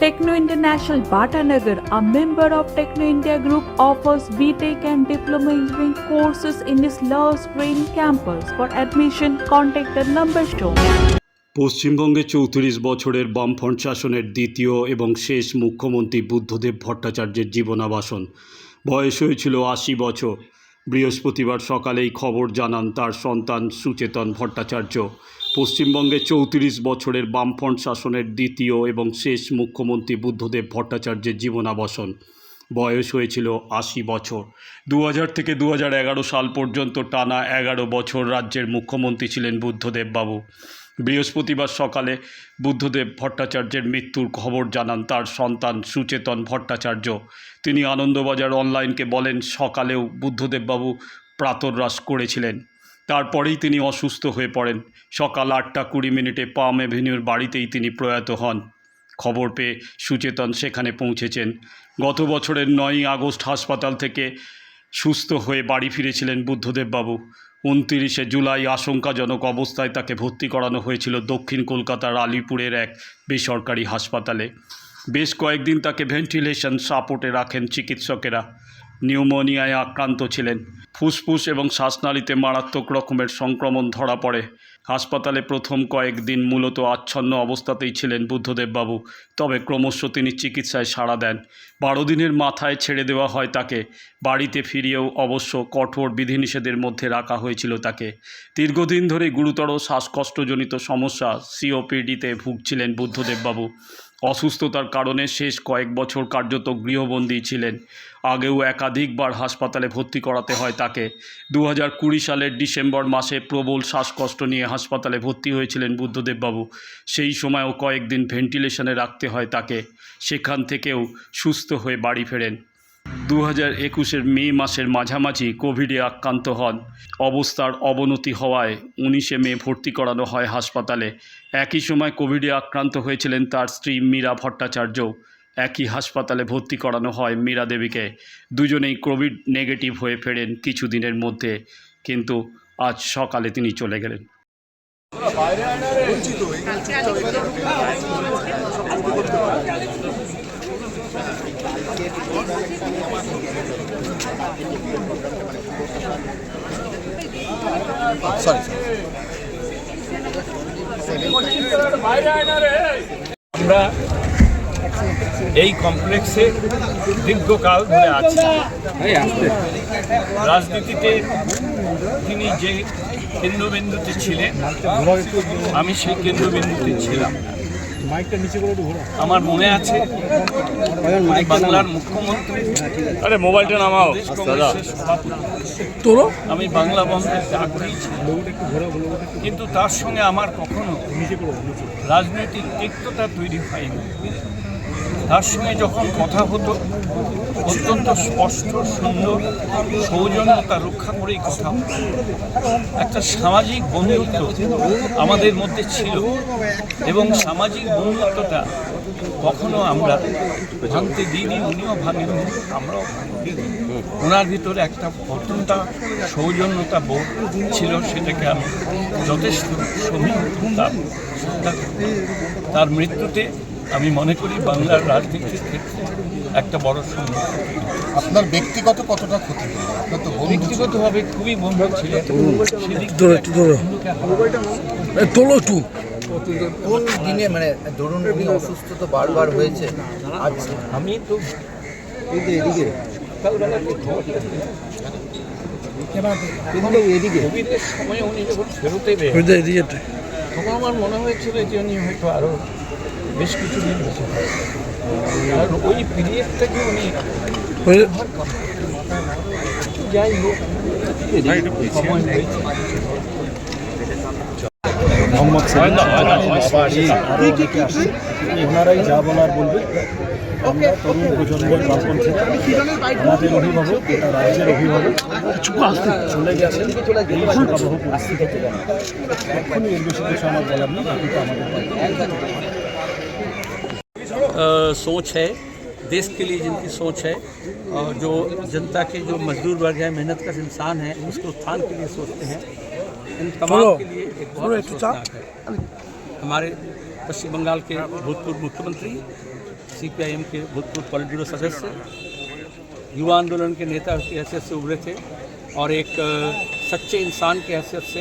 Techno International Bhatanagar, a member of Techno India Group, offers BTEC and Diploma Engineering courses in its Love Green campus. For admission, contact the number shown. পশ্চিমবঙ্গে চৌত্রিশ বছরের বামফ্রন্ট শাসনের দ্বিতীয় এবং শেষ মুখ্যমন্ত্রী বুদ্ধদেব ভট্টাচার্যের জীবনাবাসন বয়স হয়েছিল আশি বছর বৃহস্পতিবার সকালেই খবর জানান তার সন্তান সুচেতন ভট্টাচার্য পশ্চিমবঙ্গে চৌত্রিশ বছরের বামফ্রন্ট শাসনের দ্বিতীয় এবং শেষ মুখ্যমন্ত্রী বুদ্ধদেব ভট্টাচার্যের জীবনাবসন। বয়স হয়েছিল আশি বছর। দু হাজার থেকে দু হাজার এগারো সাল পর্যন্ত টানা এগারো বছর রাজ্যের মুখ্যমন্ত্রী ছিলেন বুদ্ধদেব বাবু। বৃহস্পতিবার সকালে বুদ্ধদেব ভট্টাচার্যের মৃত্যুর খবর জানান তার সন্তান সুচেতন ভট্টাচার্য। তিনি আনন্দবাজার অনলাইনকে বলেন, সকালেও বুদ্ধদেববাবু প্রাতরাশ করেছিলেন। তারপরেই তিনি অসুস্থ হয়ে পড়েন। সকাল আটটা কুড়ি মিনিটে পাম এভিনিউর বাড়িতেই তিনি প্রয়াত হন। খবর পেয়ে সুচেতন সেখানে পৌঁছেছেন। গত বছরের নয়ই আগস্ট হাসপাতাল থেকে সুস্থ হয়ে বাড়ি ফিরেছিলেন বুদ্ধদেববাবু। উনতিরিশে জুলাই আশঙ্কাজনক অবস্থায় তাকে ভর্তি করানো হয়েছিল দক্ষিণ কলকাতার আলিপুরের এক বেসরকারি হাসপাতালে। বেশ কয়েকদিন তাকে ভেন্টিলেশন সাপোর্টে রাখেন চিকিৎসকেরা। নিউমোনিয়ায় আক্রান্ত ছিলেন। ফুসফুস এবং শ্বাসনালীতে মারাত্মক রকমের সংক্রমণ ধরা পড়ে। হাসপাতালে প্রথম কয়েকদিন মূলত আচ্ছন্ন অবস্থাতেই ছিলেন বুদ্ধদেববাবু তবে ক্রমশ তিনি চিকিৎসায় সাড়া দেন। বারো দিনের মাথায় ছেড়ে দেওয়া হয় তাকে। বাড়িতে ফিরিয়েও অবশ্য কঠোর বিধিনিষেধের মধ্যে রাখা হয়েছিল তাকে। দীর্ঘদিন ধরে গুরুতর শ্বাসকষ্টজনিত সমস্যা সিওপিডিতে ভুগছিলেন বুদ্ধদেববাবু অসুস্থতার কারণে শেষ কয়েক বছর কার্যত গৃহবন্দী ছিলেন। আগেও একাধিকবার হাসপাতালে ভর্তি করাতে হয় তাকে। দু হাজার কুড়ি সালের ডিসেম্বর মাসে প্রবল শ্বাসকষ্ট নিয়ে হাসপাতালে ভর্তি হয়েছিলেন বুদ্ধদেববাবু। সেই সময়ও কয়েকদিন ভেন্টিলেশনে রাখতে হয় তাকে। সেখান থেকেও সুস্থ হয়ে বাড়ি ফেরেন। দু হাজার একুশের মে মাসের মাঝামাঝি কোভিডে আক্রান্ত হন। অবস্থার অবনতি হওয়ায় উনিশে মে ভর্তি করানো হয় হাসপাতালে। একই সময় কোভিডে আক্রান্ত হয়েছিলেন তার স্ত্রী মীরা ভট্টাচার্য। একই হাসপাতালে ভর্তি করানো হয় মীরা দেবীকে। দুজনেই কোভিড নেগেটিভ হয়ে ফেরেন কিছুদিনের মধ্যে, কিন্তু আজ সকালে তিনি চলে গেলেন। সরি আমরা এই কমপ্লেক্সে দীর্ঘকাল ধরে আছি। রাজনীতিতে তিনি যে কেন্দ্রবিন্দুতে ছিলেন, আমি সেই কেন্দ্রবিন্দুতে ছিলাম আমার মনে আছে বাংলার মুখ্যমন্ত্রী। আরে মোবাইলটা নামাও। কংগ্রেসের আমি বাংলা বন্ধের ডাক দিয়েছি কিন্তু তার সঙ্গে আমার কখনো রাজনৈতিক তিক্ততা তৈরি হয়নি। তার সঙ্গে যখন কথা হতো, অত্যন্ত স্পষ্ট, সুন্দর সৌজন্যতা রক্ষা করেই কথা একটা সামাজিক বন্ধুত্ব আমাদের মধ্যে ছিল এবং সামাজিক বন্ধুত্বটা কখনো আমরা ভাঙতে দিইনি, উনিও ভাঙেননি, আমরাও ওনার ভিতরে একটা অত্যন্ত সৌজন্যতা বোধ ছিল, সেটাকে আমি যথেষ্ট সমীহ। তার মৃত্যুতে আমি মনে করি বাংলার রাজনীতির ক্ষেত্রে একটা বড় সমস্যা আপনার ব্যক্তিগত কতটা ক্ষতি আপনার তো ব্যক্তিগতভাবে খুবই বন্ধু ছিলেন এ, তোলো একটু। কোন দিনে মানে ধরুন উনি অসুস্থ তো বারবার হয়েছে? আজ আমি তো এদিকে সকালবেলা কোভিডের সময় উনি যখন ফেরোতে তখন আমার মনে হয়েছিল যে উনি হয়তো আরও বেশ কিছু দিন বেঁচে কারণ ওই পিরিয়ড থেকে উনি যাই হোক মোহাম্মদ ওনারাই যা বলার বলবে। আমরা তরুণ প্রজন্মের বামপন্থীরা আমাদের অভিভাবক গোটা রাজ্যের অভিভাবক। চলে গেছেন এই শোকাবহ পরিস্থিতিতে। এখনই এর বেশি কিছু আমার বলার নেই বাকিটা আমাদের सोच है देश के लिए जिनकी सोच है और जो जनता के जो मजदूर वर्ग है मेहनत का इंसान है उसके उत्थान के लिए सोचते हैं। इन तमाम के लिए एक बहुत अफसोसनाक है। हमारे पश्चिम बंगाल के भूतपूर्व मुख्यमंत्री सीपीआईएम के भूतपूर्व पॉलिट ब्यूरो सदस्य युवा आंदोलन के नेता की हैसियत से उभरे थे और एक सच्चे इंसान के हैसियत से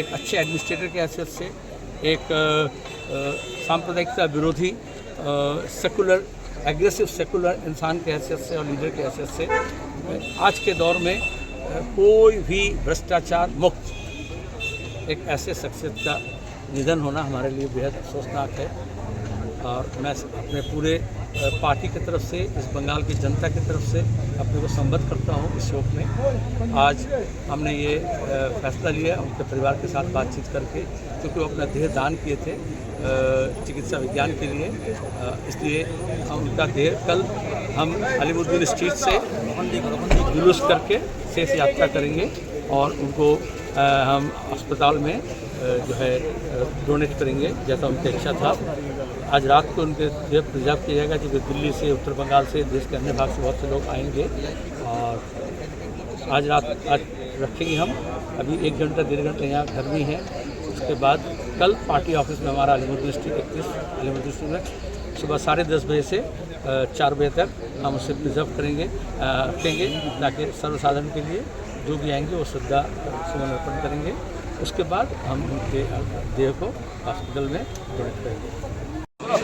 एक अच्छे एडमिनिस्ट्रेटर के हैसियत से एक सांप्रदायिकता विरोधी सेकुलर एग्रेसिव सेकुलर इंसान के हैसियत से और लीडर के हैसियत से, आज के दौर में कोई भी भ्रष्टाचार मुक्त, एक ऐसे शख्सियत का निधन होना हमारे लिए बेहद अफसोसनाक है। और मैं अपने पूरे पार्टी की तरफ़ से, इस बंगाल की जनता की तरफ़ से अपने को संबद्ध करता हूँ इस शोक में। आज हमने ये फैसला लिया उनके परिवार के साथ बातचीत करके, क्योंकि वो अपना देह दान किए थे चिकित्सा विज्ञान के लिए। इसलिए हम उनका देह कल हम अलीमुद्दीन स्ट्रीट से जुलूस करके शेष यात्रा करेंगे और उनको हम अस्पताल में जो है डोनेट करेंगे, जैसा उनकी इच्छा था। आज रात को उनके जो प्रिजर्व किया जाएगा, क्योंकि दिल्ली से, उत्तर बंगाल से, देश के अन्य भाग से बहुत से लोग आएँगे। और आज रात, आज रखेंगे हम। अभी एक घंटा, डेढ़ घंटा यहाँ गर्मी है। उसके बाद कल पार्टी ऑफ़िस में हमारा अलीमुद्दीन डिस्ट्रिक्ट इकतीस अलीमुद्दीन स्ट्रीट में सुबह साढ़े दस बजे से चार बजे तक हम उसे प्रिजर्व करेंगे रखेंगे, ताकि सर्वसाधारण के लिए जो भी आएँगे वो श्रद्धा सुमन अर्पण करेंगे। उसके बाद हम उनके देह को हॉस्पिटल में डोनेट करेंगे।